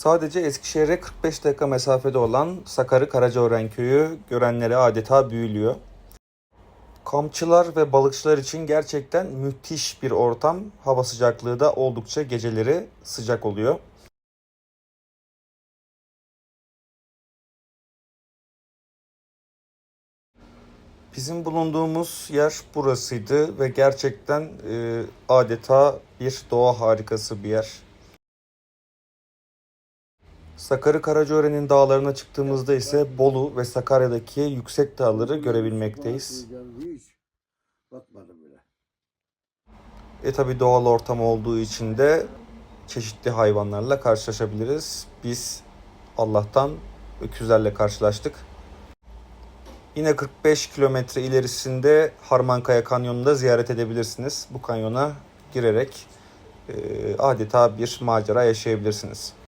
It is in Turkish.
Sadece Eskişehir'e 45 dakika mesafede olan Sakarı Karacaören köyü görenlere adeta büyülüyor. Kampçılar ve balıkçılar için gerçekten müthiş bir ortam. Hava sıcaklığı da oldukça geceleri sıcak oluyor. Bizim bulunduğumuz yer burasıydı ve gerçekten e, adeta bir doğa harikası bir yer. Sakarı Karacaören'in dağlarına çıktığımızda ise Bolu ve Sakarya'daki yüksek dağları görebilmekteyiz. E tabi doğal ortam olduğu için de çeşitli hayvanlarla karşılaşabiliriz. Biz Allah'tan öküzlerle karşılaştık. Yine 45 kilometre ilerisinde Harmankaya Kanyonu'nu da ziyaret edebilirsiniz. Bu kanyona girerek e, adeta bir macera yaşayabilirsiniz.